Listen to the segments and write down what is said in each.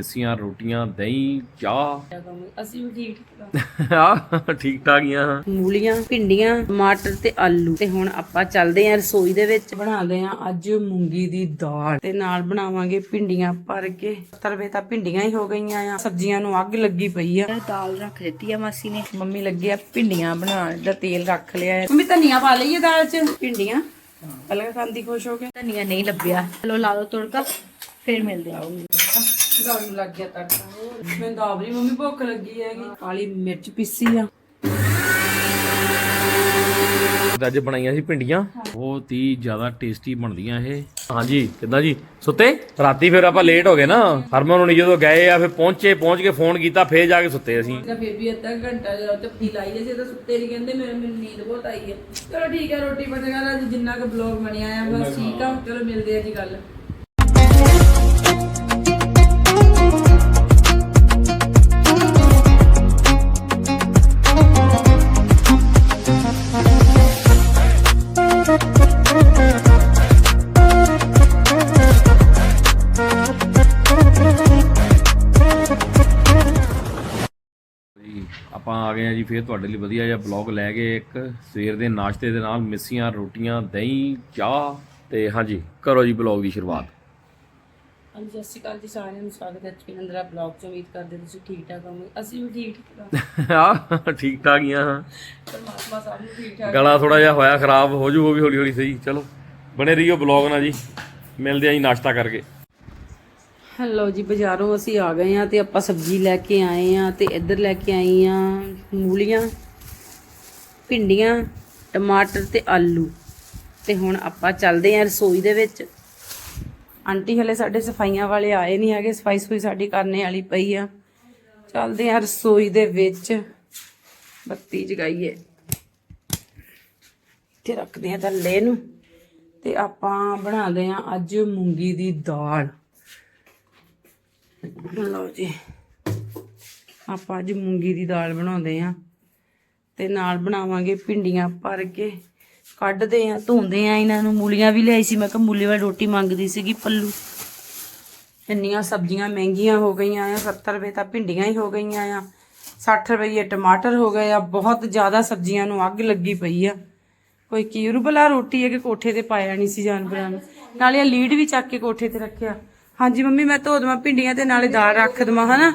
ਲੱਸੀਆਂ ਰੋਟੀਆਂ ਦਹੀਂ ਚਾਹ। ਅਸੀਂ ਵੀ ਠੀਕ ਆ। ਠੀਕ ਠਾਕ ਹੀ ਆ। ਮੂਲੀਆਂ ਭਿੰਡੀਆਂ ਟਮਾਟਰ ਤੇ ਆਲੂ। ਤੇ ਹੁਣ ਆਪਾਂ ਚੱਲਦੇ ਆਂ ਰਸੋਈ ਦੇ ਵਿੱਚ। ਬਣਾਉਂਦੇ ਆਂ ਅੱਜ ਮੂੰਗੀ ਦੀ ਦਾਲ। ਤੇ ਨਾਲ ਬਣਾਵਾਂਗੇ ਭਿੰਡੀਆਂ ਭਰ ਕੇ। ਤਰਵੇ ਤਾਂ ਭਿੰਡੀਆਂ ਹੀ ਹੋ ਗਈਆਂ ਆ। ਸਬਜ਼ੀਆਂ ਨੂੰ ਅੱਗ ਲੱਗੀ ਪਈ ਆ। ਦਾਲ ਰੱਖ ਦਿੱਤੀ ਆ ਮਾਸੀ ਨੇ। ਮੰਮੀ ਲੱਗੀ ਆ ਭਿੰਡੀਆਂ ਬਣਾਉਣ ਦਾ ਤੇਲ ਰੱਖ ਲਿਆ ਮੰਮੀ ਧਨੀਆ ਪਾ ਲਈਏ ਦਾਲ 'ਚ। ਭਿੰਡੀਆਂ? ਪਲਕ ਖਾਂਦੀ ਖੁਸ਼ ਹੋ ਕੇ। ਧਨੀਆ ਨਹੀਂ ਲੱਭਿਆ। ਚਲੋ ਲਾ ਦੋ ਤੜਕਾ ਫਿਰ ਮਿਲਦੇ ਆ। ਦਾਲ ਨੂੰ ਲੱਗ ਗਿਆ ਤੜਕਾ। ਤਾਂ ਆਪਣੀ ਮੰਮੀ ਭੁੱਖ ਲੱਗੀ ਹੈਗੀ। ਕਾਲੀ ਮਿਰਚ ਪੀਸੀ ਆ। ਅੱਜ ਬਣਾਈਆਂ ਸੀ ਭਿੰਡੀਆਂ। ਬਹੁਤ ਹੀ ਜ਼ਿਆਦਾ ਟੇਸਟੀ ਬਣਦੀਆਂ ਇਹ। ਹਾਂਜੀ ਕਿੱਦਾਂ ਜੀ? ਸੁੱਤੇ? ਰਾਤੀ ਫਿਰ ਆਪਾਂ ਲੇਟ ਹੋ ਗਏ ਨਾ। ਹਰਮਨ ਹੁਣੀ ਜਦੋਂ ਗਏ ਆ ਫਿਰ ਪਹੁੰਚੇ ਪਹੁੰਚ ਕੇ ਫੋਨ ਕੀਤਾ ਫੇਰ ਜਾ ਕੇ ਸੁੱਤੇ ਅਸੀਂ। ਤਾਂ ਫਿਰ ਵੀ ਅੱਧਾ ਘੰਟਾ ਜਦੋਂ ਤੱਕੀ ਲਾਈ ਜੇ ਤਾਂ ਸੁੱਤੇ ਨਹੀਂ ਕਹਿੰਦੇ ਮੇਰੇ ਮੈਨੂੰ ਨੀਂਦ ਬਹੁਤ ਆਈ ਹੈ। ਚਲੋ ਠੀਕ ਹੈ ਰੋਟੀ ਪਟੇਗਾ ਅੱਜ ਜਿੰਨਾ ਕੁ ਬਲੌਗ ਬਣਿਆ ਆ ਬਸ ਠੀਕ ਆ। ਚਲੋ ਮਿਲਦੇ ਆ ਜੀ ਗੱਲ ਗਏ ਆ ਜੀ ਫੇਰ ਤੁਹਾਡੇ ਲਈ ਵਧੀਆ ਜਿਹਾ ਬਲੌਗ ਲੈ ਕੇ ਇੱਕ ਸਵੇਰ ਦੇ ਨਾਸ਼ਤੇ ਦੇ ਨਾਲ ਮਿੱਸੀਆਂ ਰੋਟੀਆਂ ਦਹੀਂ ਚਾਹ ਤੇ ਹਾਂਜੀ ਕਰੋ ਜੀ ਬਲੌਗ ਦੀ ਸ਼ੁਰੂਆਤ। ਹਾਂਜੀ ਸਤਿ ਸ਼੍ਰੀ ਅਕਾਲ ਜੀ ਸਾਰਿਆਂ ਨੂੰ ਸਵਾਗਤ ਹੈ ਚਪਿਨ ਅੰਦਰਾ ਬਲੌਗ ਚ। ਉਮੀਦ ਕਰਦੇ ਤੁਸੀਂ ਠੀਕ ਠਾਕ ਹੋਵੋਗੇ। ਅਸੀਂ ਵੀ ਠੀਕ ਠਾਕ ਹਾਂ। ਆ ਠੀਕ ਠਾਕ ਹੀ ਆ। ਪਰਮਾਤਮਾ ਸਭ ਨੂੰ ਠੀਕ ਠਾਕ ਗਲਾ ਥੋੜਾ ਜਿਹਾ ਹੋਇਆ ਖਰਾਬ ਹੋ ਜੂ ਉਹ ਵੀ ਹੌਲੀ ਹੌਲੀ ਸਹੀ। ਚਲੋ ਬਣੇ ਰਹੀਓ ਬਲੌਗ ਨਾਲ ਜੀ। ਮਿਲਦੇ ਆ ਜੀ ਨਾਸ਼ਤਾ ਕਰਕੇ। ਹੈਲੋ ਜੀ, ਬਾਜ਼ਾਰੋਂ ਅਸੀਂ ਆ ਗਏ ਆ ਤੇ ਆਪਾਂ ਸਬਜ਼ੀ ਲੈ ਕੇ ਆਏ ਆ ਤੇ ਇੱਧਰ ਲੈ ਕੇ ਆਈ ਆ ਮੂਲੀਆਂ, ਭਿੰਡੀਆਂ, ਟਮਾਟਰ ਤੇ ਆਲੂ। ਤੇ ਹੁਣ ਆਪਾਂ ਚੱਲਦੇ ਆ ਰਸੋਈ ਦੇ ਵਿੱਚ। ਆਂਟੀ ਹਲੇ ਸਾਡੇ ਸਫਾਈਆਂ ਵਾਲੇ ਆਏ ਨਹੀਂ ਹੈਗੇ, ਸਫ਼ਾਈ ਸਫ਼ਾਈ ਸਾਡੀ ਕਰਨੇ ਵਾਲੀ ਪਈ ਆ। ਚੱਲਦੇ ਆ ਰਸੋਈ ਦੇ ਵਿੱਚ। ਬੱਤੀ ਜਗਾਈਏ। ਤੇ ਰੱਖਦੇ ਆ ਥੱਲੇ ਨੂੰ। ਤੇ ਆਪਾਂ ਬਣਾਉਂਦੇ ਆ ਅੱਜ ਮੂੰਗੀ ਦੀ ਦਾਲ। ਲਓ ਜੀ। ਆਪਾਂ ਅੱਜ ਮੂੰਗੀ ਦੀ ਦਾਲ ਬਣਾਉਂਦੇ ਆ ਤੇ ਨਾਲ ਬਣਾਵਾਂਗੇ ਭਿੰਡੀਆਂ ਭਰ ਕੇ। ਕੱਢਦੇ ਆ ਧੋਂਦੇ ਆ ਇਹਨਾਂ ਨੂੰ। ਮੂਲੀਆਂ ਵੀ ਲਿਆਈ ਸੀ। ਮੈਂ ਕਿਹਾ ਮੂਲੀ ਵਾਲੀ ਰੋਟੀ ਮੰਗਦੀ ਸੀਗੀ ਪੱਲੂ। ਇੰਨੀਆਂ ਸਬਜ਼ੀਆਂ ਮਹਿੰਗੀਆਂ ਹੋ ਗਈਆਂ ਆ। 70 ਰੁਪਏ ਤਾਂ ਭਿੰਡੀਆਂ ਹੀ ਹੋ ਗਈਆਂ ਆ। 60 ਰੁਪਏ ਟਮਾਟਰ ਹੋ ਗਏ ਆ। ਬਹੁਤ ਜ਼ਿਆਦਾ ਸਬਜ਼ੀਆਂ ਨੂੰ ਅੱਗ ਲੱਗੀ ਪਈ ਆ। ਕੋਈ ਕੀਰੂ ਭਲਾ ਰੋਟੀ ਹੈ ਕਿ ਕੋਠੇ ਤੇ ਪਾਇਆ ਨਹੀਂ ਸੀ ਜਾਨਵਰਾਂ ਨੂੰ। ਨਾਲੇ ਲੀਡ ਵੀ ਚੱਕ ਕੇ ਕੋਠੇ ਤੇ ਰੱਖਿਆ। ਹਾਂਜੀ ਮੰਮੀ, ਮੈਂ ਧੋ ਦਵਾਂ ਭਿੰਡੀਆਂ ਤੇ ਨਾਲੇ ਦਾਲ ਰੱਖ ਦਵਾਂ, ਹਨਾ?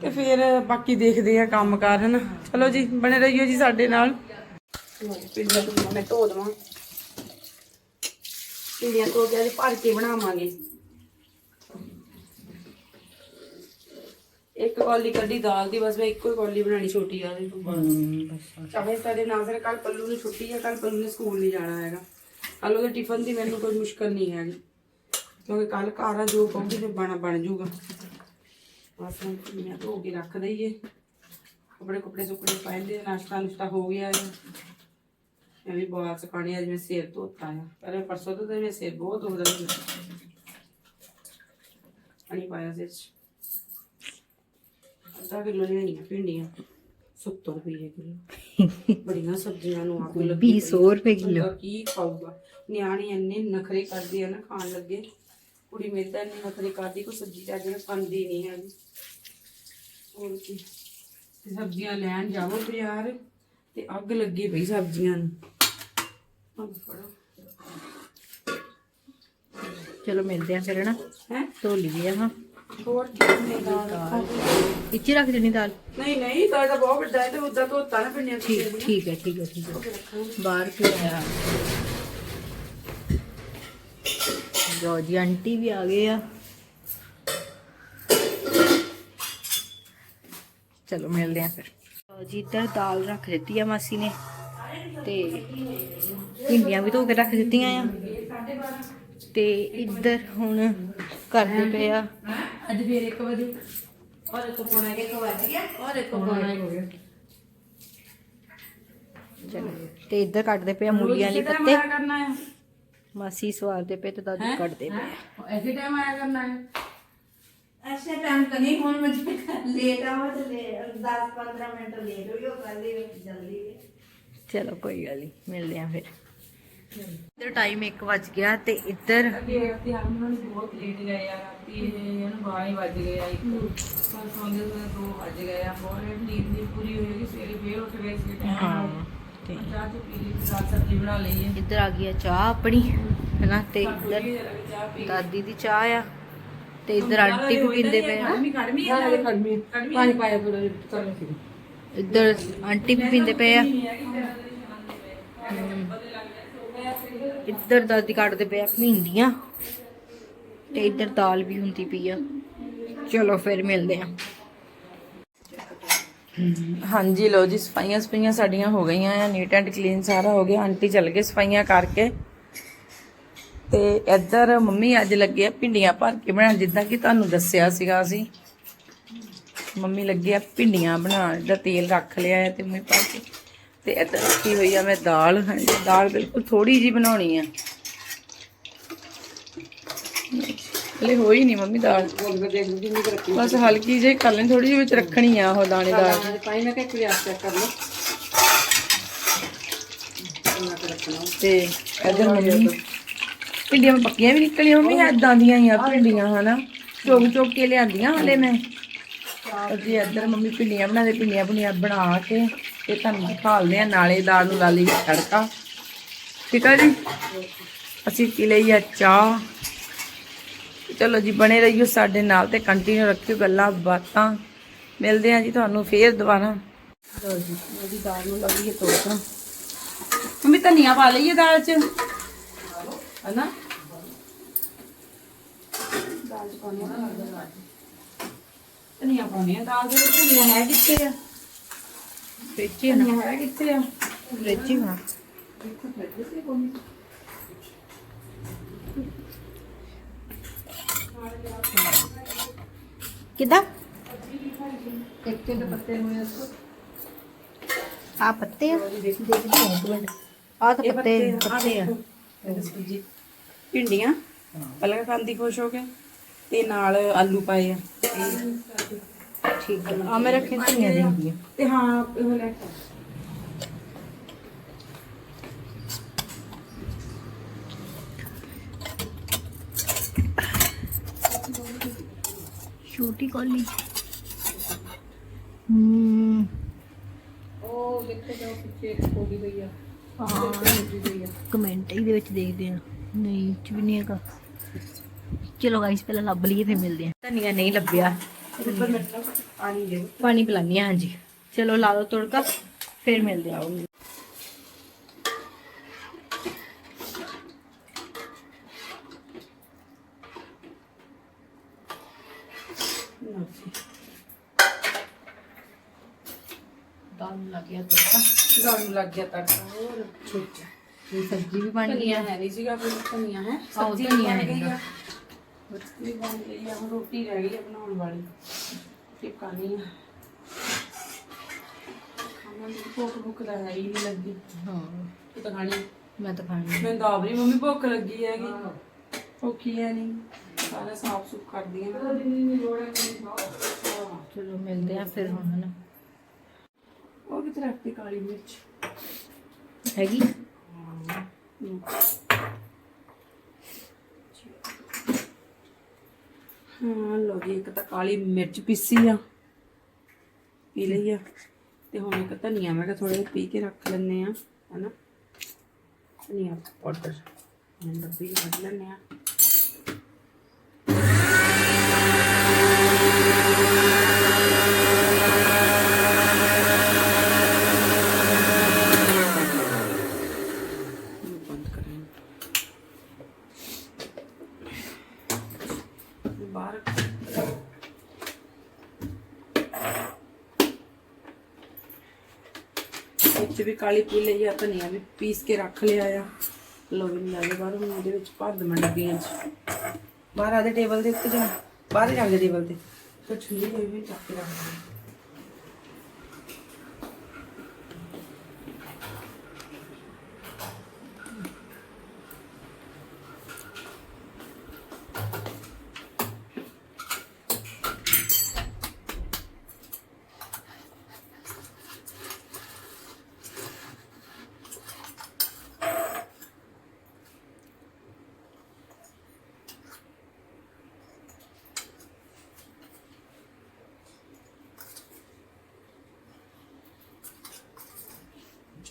ਤੇ ਫਿਰ ਬਾਕੀ ਦੇਖਦੇ ਆ ਕੰਮ ਕਾਰ, ਹਨਾ? ਚਲੋ ਜੀ, ਬਣੇ ਰਹੀਓ ਜੀ ਸਾਡੇ ਨਾਲ। ਭਿੰਡੀਆਂ ਤੋਂ ਮੈਂ ਧੋ ਦਵਾਂ। ਭਿੰਡੀਆਂ ਧੋ ਕੇ ਭਰ ਕੇ ਬਣਾਵਾਂਗੇ। ਇੱਕ ਕੌਲੀ ਕੱਢੀ ਦਾਲ ਦੀ, ਬਸ ਮੈਂ ਇੱਕੋ ਹੀ ਕੌਲੀ ਬਣਾਣੀ ਛੋਟੀ ਆ ਉਹਦੀ ਚਾਹੇ ਸਾਡੇ ਨਾਲ ਫਿਰ ਕੱਲ ਪੱਲੂ ਨੂੰ ਛੁੱਟੀ ਆ ਕੱਲ ਪੱਲੂ ਨੇ ਸਕੂਲ ਨਹੀਂ ਜਾਣਾ ਹੈਗਾ। ਕੱਲ ਉਹਦੇ ਟਿਫਨ ਦੀ ਮੈਨੂੰ ਕੋਈ ਮੁਸ਼ਕਲ ਨਹੀਂ ਹੈਗੀ। ਕਿਉਂਕਿ ਕੱਲ ਘਰ ਆ ਜੋ ਕਹੂੰਗੀ ਤੇ ਬਣ ਬਣ ਜੂਗਾ। ਬਸ ਹੁਣ ਮੈਂ ਧੋ ਕੇ ਰੱਖ ਦਈਏ। ਕੱਪੜੇ ਕੁਪੜੇ ਸੁੱਕਣੇ ਪਾਏ ਦੇ ਨਾਸ਼ਤਾ ਨੁਸ਼ਤਾ ਹੋ ਗਿਆ ਹੈ ਮੈਂ ਵੀ ਬਾਹਰ ਸਕਾਣੀ ਅੱਜ ਮੈਂ ਸਿਰ ਧੋਤਾ ਆ। ਪਹਿਲੇ ਪਰਸੋਂ ਤੋਂ ਤੇ ਮੇਰਾ ਸਿਰ ਬਹੁਤ ਦੁਖਦਾ ਸੀ। ਪਾਣੀ ਪਾਇਆ ਸਿਰ 'ਚ। ਅੱਧਾ ਕਿਲੋ ਲਿਆਈਆਂ ਭਿੰਡੀਆਂ। 70 ਰੁਪਏ ਕਿਲੋ। ਬੜੀਆਂ ਸਬਜ਼ੀਆਂ ਨੂੰ ਅੱਗ ਲੱਗੀ 200 ਰੁਪਏ ਕਿਲੋ। ਕੀ ਖਾਊਗਾ। ਨਿਆਣੇ ਇੰਨੇ ਨਖਰੇ ਕਰਦੇ ਆ ਨਾ ਖਾਣ ਲੱਗੇ। ਕੁੜੀ ਮੇਰੀ ਤਾਂ ਇੰਨੇ ਨਖਰੇ ਕਰਦੀ ਕੋਈ ਸਬਜ਼ੀ ਚੱਜ ਨਾਲ ਖਾਂਦੀ ਨਹੀਂ ਹੈਗੀ। ਹੋਰ ਕੀ। ਤੇ ਸਬਜ਼ੀਆਂ ਲੈਣ ਜਾਵੋ ਬਾਜ਼ਾਰ ਤੇ ਅੱਗ ਲੱਗੀ ਪਈ ਸਬਜ਼ੀਆਂ ਨੂੰ। ਆਹ ਫੜੋ। ਚਲੋ ਮਿਲਦੇ ਆ ਫਿਰ ਨਾ ਹੈ? ਧੋ ਲਈਏ ਹਾਂ। ਹੋਰ ਕੀ ਨੇ ਦਾਲ ਇੱਥੇ ਰੱਖ ਦੇਣੀ ਦਾਲ? ਨਹੀਂ ਨਹੀਂ ਤਾਂ ਤਾਂ ਬਹੁਤ ਵੱਡਾ ਹੈ ਤੇ ਉਦਾਂ ਧੋਤਾ ਨਾ ਪਿੰਡਿਆਂ ਠੀਕ ਠੀਕ ਹੈ ਠੀਕ ਹੈ ਠੀਕ ਹੈ। ਬਾਹਰ ਪਿਆ ਲੋ ਜੀ ਆਂਟੀ ਵੀ ਆ ਗਏ ਆ। ਚਲੋ ਮਿਲਦੇ ਆ ਫਿਰ। ਲਓ ਜੀ ਇੱਧਰ ਦਾਲ ਰੱਖ ਦਿੱਤੀ ਆ ਮਾਸੀ ਨੇ ਤੇ ਭਿੰਡੀਆਂ ਵੀ ਧੋ ਕੇ ਰੱਖ ਦਿੱਤੀਆਂ ਆ। ਤੇ ਇੱਧਰ ਹੁਣ ਕਰਦੇ ਪਏ ਆ। ਅੱਜ ਫੇਰ 1 ਵਜੇ। ਔਰ ਇੱਕ ਪੌਣਾ ਕੇ ਵੱਜ ਗਿਆ। ਔਰ ਇੱਕ ਪੌਣਾ ਹੋ ਗਿਆ। ਚਲੋ ਤੇ ਇੱਧਰ ਕੱਟਦੇ ਪਏ ਆ ਮੂਲੀਆਂ ਵਾਲੇ ਪੱਤੇ। ਕਰਨਾ ਹੈ ਮਾਸੀ ਸਵਾਰਦੇ ਪਏ ਤੇ ਦਾਦੀ ਕੱਢਦੇ ਪਏ ਐਸੇ ਟਾਈਮ ਆਇਆ ਕਰਨਾ ਹੈ। ਅੱਛਾ ਟਾਈਮ ਤਾਂ ਨਹੀਂ ਹੁਣ ਮੈਂ ਲੇਟ ਆਵਾਂ ਤੇ 10 15 ਮਿੰਟ ਲੇਟ ਹੋਇਓ ਕੱਲੇ ਜਲਦੀ ਚਲੋ ਕੋਈ ਗੱਲ ਨਹੀਂ ਮਿਲਦੇ ਆ ਫਿਰ। ਇੱਧਰ ਟਾਈਮ 1 ਵਜ ਗਿਆ ਤੇ ਇੱਧਰ ਅੱਗੇ ਰਾਤੀ ਆਮ ਨੂੰ ਬਹੁਤ ਲੇਟ ਗਏ ਆ ਰਾਤੀ ਇਹਨੂੰ 12 ਵਜ ਗਏ ਆ ਇੱਕ। ਪਰ ਸੌਂਦੇ ਸੌਂਦੇ 2 ਵਜ ਗਏ ਆ। ਬਹੁਤ ਲੇਟ ਨੀਂਦ ਨਹੀਂ ਪੂਰੀ ਹੋਈ ਕਿ ਸਵੇਰੇ ਫੇਰ ਉੱਠ ਗਏ ਸੀ ਟਾਈਮ ਤੇ ਚਾਹ ਤੇ ਪੀ ਲਈ ਸਾਗ ਸਬਜ਼ੀ ਬਣਾ ਲਈ ਹੈ। ਇੱਧਰ ਆ ਗਈ ਆ ਚਾਹ ਆਪਣੀ ਹੈਨਾ ਤੇ ਇੱਧਰ ਦਾਦੀ ਦੀ ਚਾਹ ਆ ਤੇ ਇੱਧਰ ਆਂਟੀ ਵੀ ਪੀਂਦੇ ਪਏ ਆ। ਪਾਣੀ ਪਾਇਆ ਇੱਧਰ ਆਂਟੀ ਵੀ ਪੀਂਦੇ ਪਏ ਆ। ਇੱਧਰ ਦਾਦੀ ਕੱਟਦੇ ਪਏ ਆ ਭਿੰਡੀਆਂ ਤੇ ਇੱਧਰ ਦਾਲ ਵੀ ਹੁੰਦੀ ਪਈ ਆ। ਚਲੋ ਫਿਰ ਮਿਲਦੇ ਆ। ਹਾਂਜੀ ਲੋ ਜੀ, ਸਫਾਈਆਂ ਸਫਾਈਆਂ ਸਾਡੀਆਂ ਹੋ ਗਈਆਂ ਆ ਨੀਟ ਐਂਡ ਕਲੀਨ ਸਾਰਾ ਹੋ ਗਿਆ। ਆਂਟੀ ਚੱਲ ਗਏ ਸਫਾਈਆਂ ਕਰਕੇ। ਤੇ ਇੱਧਰ ਮੰਮੀ ਅੱਜ ਲੱਗੇ ਆ ਭਿੰਡੀਆਂ ਭਰ ਕੇ ਬਣਾਉਣ, ਜਿੱਦਾਂ ਕਿ ਤੁਹਾਨੂੰ ਦੱਸਿਆ ਸੀਗਾ ਅਸੀਂ। ਮੰਮੀ ਲੱਗੇ ਆ ਭਿੰਡੀਆਂ ਬਣਾਉਣ ਦਾ ਤੇਲ ਰੱਖ ਲਿਆ ਹੈ ਤੇ ਮੰਮੀ ਭਰ ਕੇ। ਤੇ ਇੱਧਰ ਰੱਖੀ ਹੋਈ ਆ ਮੈਂ ਦਾਲ, ਹਾਂਜੀ, ਦਾਲ ਬਿਲਕੁਲ ਥੋੜੀ ਜੀ ਬਣਾਉਣੀ ਆ। ਹਲੇ ਹੋਈ ਨਹੀਂ ਮੰਮੀ ਦਾਲ। ਬਸ ਹਲਕੀ ਜਿਹੀ ਕਰ ਲੈਣੀ ਥੋੜੀ ਜਿਹੀ ਵਿੱਚ ਰੱਖਣੀ ਆ ਉਹ ਦਾਣੇਦਾਰ ਤੇ ਇਧਰ ਮੰਮੀ ਭਿੰਡੀਆਂ ਪੱਕੀਆਂ ਵੀ ਨਿਕਲੀਆਂ ਮੰਮੀ ਏਦਾਂ ਦੀਆਂ ਹੀ ਆ ਭਿੰਡੀਆਂ ਹਨਾ? ਚੋਗ ਚੋਗ ਕੇ ਲਿਆਂਦੀਆਂ ਹਲੇ ਮੈਂ। ਜੀ ਇੱਧਰ ਮੰਮੀ ਭਿੰਡੀਆਂ ਬਣਾਦੇ ਭਿੰਡੀਆਂ ਭੁੰਡੀਆਂ ਬਣਾ ਕੇ ਤੇ ਤੁਹਾਨੂੰ ਦਿਖਾਲਦੇ ਆ ਨਾਲੇ ਦਾਲ ਨੂੰ ਲਾ ਲਈ ਤੜਕਾ। ਠੀਕ ਆ ਜੀ? ਅਸੀਂ ਪੀ ਲਈ ਆ ਚਾਹ। ਚਲੋ ਜੀ ਬਣੇ ਰਹੀਓ ਸਾਡੇ ਨਾਲ ਤੇ ਕੰਟੀਨਿਊ ਰੱਖਿਓ ਗੱਲਾਂ ਬਾਤਾਂ। ਮਿਲਦੇ ਆ ਜੀ ਤੁਹਾਨੂੰ ਫੇਰ ਦੁਬਾਰਾ। ਲੋ ਜੀ ਉਹਦੀ ਦਾਲ ਨੂੰ ਲੱਗੀ ਤੋੜਾਂ ਮੰਮੀ ਧਨੀਆ ਪਾ ਲਈਏ ਦਾਲ 'ਚ। ਹਨਾ? ਦਾਲ 'ਚ ਪਾਉਣੀ ਆ ਧਨੀਆ ਪਾਉਣੀ ਆ ਦਾਲ ਦੇ ਵਿੱਚ। ਧਨੀਆ ਹੈ ਕਿੱਥੇ ਆ? ਫ੍ਰਿਜ ਹੀ ਨਾ ਹੈ ਕਿੱਥੇ ਆ? ਫ੍ਰਿਜ ਹੀ ਹੋਣਾ ਕਿਦਾਂ? ਇੱਕੇ ਦੇ ਪੱਤੇ ਹੋਏ ਆ ਆ ਪੱਤੇ ਆ। ਦੇਖਦੀ ਹਾਂ ਇੱਕ ਮਿੰਟ। ਆ ਤਾਂ ਪੱਤੇ ਪੱਤੇ ਆ। ਜੀ। ਭਿੰਡੀਆਂ? ਪਲਕ ਖਾਂਦੀ ਖੁਸ਼ ਹੋ ਕੇ। ਤੇ ਨਾਲ ਆਲੂ ਪਾਏ ਆ। ਠੀਕ ਆ। ਮੈਂ ਰੱਖੇ ਧਨੀਆ ਦੇ। ਤੇ ਹਾਂ ਲੈ ਕੇ ਛੋਟੀ ਕੋਲੀ ਹੂੰ ਉਹ ਦੇਖੋ ਜੋ ਪਿੱਛੇ ਕੋਲੀ ਗਈ ਆ ਹਾਂ ਕਮੈਂਟ ਇਹਦੇ ਵਿੱਚ ਦੇਖਦੇ ਆ ਨਹੀਂ ਇਹ 'ਚ ਵੀ ਨਹੀਂ ਹੈਗਾ ਚਲੋ ਗਾਇਸ ਪਹਿਲਾਂ ਲੱਭ ਲਈਏ ਫਿਰ ਮਿਲਦੇ ਆ ਧਨੀਆ ਨਹੀਂ ਲੱਭਿਆ ਉੱਪਰ ਮਿਰਚਾਂ ਪਾਣੀ ਦੇ ਪਾਣੀ ਪਿਲਾਨੀ ਆ ਹਾਂਜੀ ਚਲੋ ਲਾ ਦੋ ਤੜਕਾ ਫਿਰ ਮਿਲਦੇ ਆ ਦਾਲ ਨੂੰ ਲੱਗ ਗਿਆ ਤੜਕਾ ਦਾਲ ਨੂੰ ਲੱਗ ਗਿਆ ਤੜਕਾ ਹੋਰ ਠੀਕ ਹੈ ਇਹ ਸਬਜ਼ੀ ਵੀ ਬਣ ਗਈ ਧਨੀਆ ਆ ਹੈ ਨਹੀਂ ਸੀਗਾ ਕੋਈ ਧਨੀਆ ਹੈ ਆਹੋ, ਸਬਜ਼ੀ ਧਨੀਆ ਬਣ ਗਈ ਹੈਗਾ। ਆ ਬੱਚੀ ਬਣ ਗਈ ਆ ਹੁਣ ਰੋਟੀ ਰਹਿ ਗਈ ਆ ਬਣਾਉਣ ਵਾਲੀ ਟਿਕਾਣੀ ਆ ਖਾਣਾ ਦੀ ਭੁੱਖ ਭੁੱਖ ਦਾ ਹੈ ਹੀ ਨਹੀਂ ਲੱਗੀ ਹਾਂ ਤੂੰ ਤਾਂ ਖਾਣੀ ਮੈਂ ਤਾਂ ਖਾਣੀ ਸਾਰਾ ਸਾਫ਼ ਸੁਥ ਕਰਦੀ ਆ। ਚਲੋ ਮਿਲਦੇ ਆ ਫਿਰ ਹੁਣ ਹਨਾ। ਉਹ ਕਿਤੇ ਰੱਖਤੀ ਕਾਲੀ ਮਿਰਚ? ਹੈਗੀ? ਹਾਂ ਲੋ ਜੀ ਇੱਕ ਤਾਂ ਕਾਲੀ ਮਿਰਚ ਪੀਸੀ ਆ। ਪੀ ਲਈ ਆ। ਤੇ ਹੁਣ ਇੱਕ ਧਨੀਆ ਮੈਂ ਕਿਹਾ ਥੋੜਾ ਜਿਹਾ ਪੀ ਕੇ ਰੱਖ ਲੈਣੇ ਆ ਹਨਾ। ਧਨੀਆ ਪਾਊਡਰ ਮੈਂ ਡੱਬੀ ਕੱਢ ਲੈਣੇ ਆ ਇਹਨੂੰ ਬੰਦ ਕਰਾਂਗੇ ਬਾਹਰ ਵਿੱਚ ਵੀ ਕਾਲੀ ਪੀ ਲਈ ਆ, ਧਨੀਆ ਵੀ ਪੀਸ ਕੇ ਰੱਖ ਲਿਆ ਆ। ਲੋ ਵੀ ਨਹੀਂ ਆਗੇ ਬਾਹਰ ਹੁਣ ਵਿੱਚ ਭਰ ਦਵਾਂ ਡੱਬੀਆਂ 'ਚ ਬਾਹਰ ਆਦੇ ਟੇਬਲ ਦੇ ਉੱਤੇ ਜਾ ਬਾਹਰ ਹੀ ਟੇਬਲ ਤੇ। ਕੁਛ ਨਹੀਂ ਹੋਈ ਵੀ ਚੱਕ ਕੇ ਰੱਖ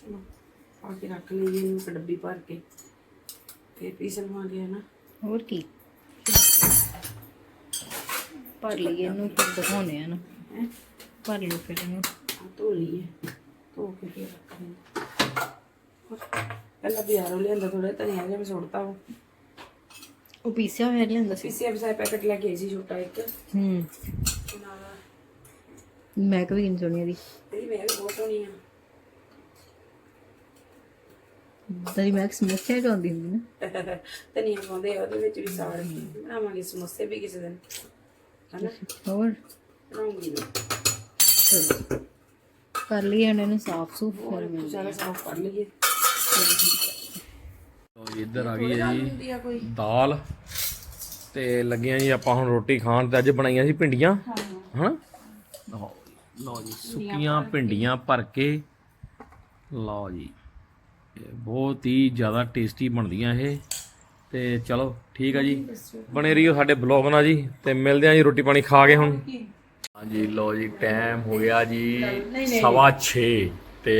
ਚਲੋ ਪਾ ਕੇ ਰੱਖ ਲਈਏ ਇਹਨੂੰ ਇੱਕ ਡੱਬੀ ਭਰ ਕੇ। ਫਿਰ ਪੀਸ ਲਵਾਂਗੇ ਨਾ। ਹੋਰ ਕੀ? ਭਰ ਲਈਏ ਇਹਨੂੰ ਫਿਰ ਦਿਖਾਉਂਦੇ ਆ ਨਾ ਹੈ? ਭਰ ਲਓ ਫਿਰ ਇਹਨੂੰ। ਆ ਧੋ ਲਈਏ ਧੋ ਕੇ ਫਿਰ ਰੱਖਾਂਗੇ ਪਹਿਲਾਂ ਬਿਆਰੋ ਲਿਆਂਦਾ ਥੋੜਾ ਧਨੀਆ ਜਿਹਾ ਮੈਂ ਸੁੱਟਤਾ ਉਹ। ਉਹ ਪੀਸਿਆ ਹੋਇਆ ਲਿਆਂਦਾ ਸੀ? ਪੀਸੀਐਫ ਸਾਈ ਪੈਕਟ ਲੈ ਕੇ ਆਈ ਸੀ ਛੋਟਾ ਇੱਕ। ਹੂੰ। ਮੈਂ ਕਵੀ ਨਹੀਂ ਸੁਣੀ ਦੀ ਤੇਰੀ ਮੈਂ ਵੀ ਬਹੁਤ ਸੋਹਣੀ ਆ। ਤੇਰੀ ਮੈਂ ਸਮੋਸੇ ਖਾਉਂਦੀ ਹੁੰਦੀ ਨਾ। ਧਨੀਆ ਪਾਉਂਦੇ ਆ ਉਹਦੇ ਵਿੱਚ ਵੀ ਸਾੜ ਬਣਾਵਾਂਗੇ ਸਮੋਸੇ ਵੀ ਕਿਸੇ ਦਿਨ ਹਨਾ? ਹੋਰ? ਬਣਾਉਂਗੀ ਕਰ ਲਈਏ ਹੁਣ ਇਹਨੂੰ ਸਾਫ਼ ਸੂਫ ਫਿਰ ਮੈਂ ਸਾਰਾ ਸਾਫ਼ ਕਰ ਲਈਏ। ਜੀ ਇੱਧਰ ਆ ਗਈ ਹੈ ਜੀ ਦਾਲ। ਤੇ ਲੱਗੀਆਂ ਜੀ ਆਪਾਂ ਹੁਣ ਰੋਟੀ ਖਾਣ ਤੇ ਅੱਜ ਬਣਾਈਆਂ ਸੀ ਭਿੰਡੀਆਂ ਹਨਾ? ਲਓ ਜੀ ਸੁੱਕੀਆਂ ਭਿੰਡੀਆਂ ਭਰ ਕੇ। ਲਓ ਜੀ। ਬਹੁਤ ਹੀ ਜ਼ਿਆਦਾ ਟੇਸਟੀ ਬਣਦੀਆਂ ਇਹ। ਤੇ ਚਲੋ ਠੀਕ ਆ ਜੀ। ਬਣੇ ਰਹੀਓ ਸਾਡੇ ਬਲੌਗ ਨਾਲ ਜੀ। ਤੇ ਮਿਲਦੇ ਆ ਜੀ ਰੋਟੀ ਪਾਣੀ ਖਾ ਕੇ ਹੁਣ। ਹਾਂਜੀ ਲਓ ਜੀ ਟਾਈਮ ਹੋ ਗਿਆ ਜੀ ਸਵਾ 6 ਤੇ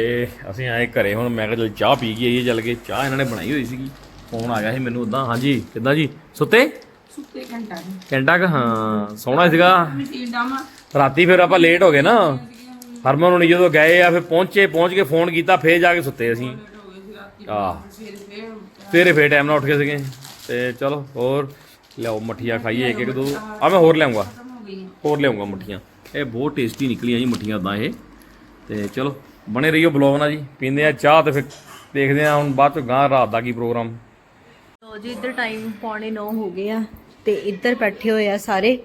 ਅਸੀਂ ਆਏ ਘਰੇ ਹੁਣ ਮੈਂ ਕਿਹਾ ਚਲ ਚਾਹ ਪੀ ਕੇ ਆਈਏ ਚੱਲ ਕੇ। ਚਾਹ ਇਹਨਾਂ ਨੇ ਬਣਾਈ ਹੋਈ ਸੀਗੀ। ਫੋਨ ਆ ਗਿਆ ਸੀ ਮੈਨੂੰ ਉਦਾਂ ਹਾਂਜੀ ਕਿੱਦਾਂ ਜੀ? ਸੁੱਤੇ? ਸੁੱਤੇ ਘੰਟਾ ਘੰਟਾ ਕ ਹਾਂ। ਸੋਹਣਾ ਸੀਗਾ। ਰਾਤੀ ਫਿਰ ਆਪਾਂ ਲੇਟ ਹੋ ਗਏ ਨਾ। ਹਰਮਨ ਹੁਣੀ ਜਦੋਂ ਗਏ ਆ ਫਿਰ ਪਹੁੰਚੇ ਪਹੁੰਚ ਕੇ ਫੋਨ ਕੀਤਾ ਫੇਰ ਜਾ ਕੇ ਸੁੱਤੇ ਅਸੀਂ। ਆ। ਸਵੇਰੇ ਫੇਰ ਟਾਈਮ ਨਾਲ ਉੱਠ ਗਏ ਸੀਗੇ। ਤੇ ਚਲੋ ਹੋਰ ਲਿਆਓ ਮੱਠੀਆਂ ਖਾਈਏ ਇੱਕ ਇੱਕ ਦੋ। ਆ ਮੈਂ ਹੋਰ ਲਿਆਉਂਗਾ। ਹੋਰ ਲਿਆਉਂਗਾ ਮੱਠੀਆਂ। ਇਹ ਬਹੁਤ ਟੇਸਟੀ ਨਿਕਲੀਆਂ ਜੀ ਮੱਠੀਆਂ ਉਦਾਂ ਇਹ। ਤੇ ਚਲੋ ਬਣੇ ਰਹੀਓ ਬਲੌਗ ਨਾਲ ਜੀ। ਪੀਂਦੇ ਆ ਚਾਹ ਤੇ ਫਿਰ ਦੇਖਦੇ ਆ ਹੁਣ ਬਾਅਦ ਚ ਗਾਂ ਰਾਤ ਦਾ ਕੀ ਪ੍ਰੋਗਰਾਮ ਲੋ ਜੀ ਇੱਧਰ ਟਾਈਮ ਪੌਣੇ 9 ਹੋ ਗਏ ਆ ਤੇ ਇੱਧਰ ਬੈਠੇ ਹੋਏ ਆ ਸਾਰੇ।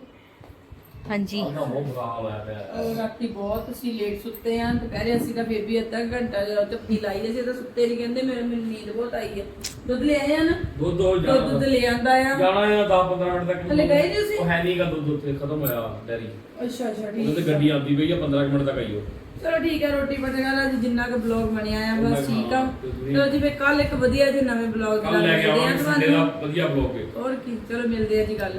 ਹਾਂਜੀ। ਉਹ ਰਾਤੀ ਬਹੁਤ ਅਸੀਂ ਲੇਟ ਸੁੱਤੇ ਆ ਦੁਪਹਿਰੇ ਅਸੀਂ ਤਾਂ ਬੇਬੀ ਅੱਧਾ ਘੰਟਾ ਜਦੋਂ ਚੱਪੀ ਲਾਈ ਜੇ ਤਾਂ ਸੁੱਤੇ ਨਹੀਂ ਕਹਿੰਦੇ ਮੇਰੇ ਮੈਨੂੰ ਨੀਂਦ ਬਹੁਤ ਆਈ ਹੈ ਦੁੱਧ ਲੈ ਆਏ ਆ ਨਾ? ਦੁੱਧ ਹੋ ਦੁੱਧ ਦੁੱਧ ਲੈ ਆਂਦਾ ਆ। ਜਾਣਾ ਹੈ 10 15 ਮਿੰਟ ਤੱਕ। ਹਲੇ ਗਏ ਜੀ ਤੁਸੀਂ? ਉਹ ਹੈ ਨਹੀਂਗਾ ਦੁੱਧ ਉੱਥੇ ਖਤਮ ਹੋਇਆ ਡੈਰੀ। ਅੱਛਾ ਅੱਛਾ ਉਹਦੇ ਤੇ ਗੱਡੀ ਆਉਂਦੀ ਪਈ ਆ 15 ਮਿੰਟ ਤੱਕ ਆਈਓ ਚਲੋ ਠੀਕ ਹੈ ਰੋਟੀ ਪਟੇਗਾ ਅੱਜ ਜਿੰਨਾ ਕੁ ਬਲੌਗ ਬਣਿਆ ਆ ਬਸ ਠੀਕ ਆ। ਚਲੋ ਜੀ ਫੇ ਕੱਲ ਇੱਕ ਵਧੀਆ ਜਿਹੇ ਨਵੇਂ ਬਲੌਗ ਕੱਲ ਲੈ ਕੇ ਆਵਾਂਗੇ ਸੰਡੇ ਦਾ ਵਧੀਆ ਬਲੌਗ ਹੋਰ ਕੀ ਚਲੋ ਮਿਲਦੇ ਆ ਜੀ ਗੱਲ।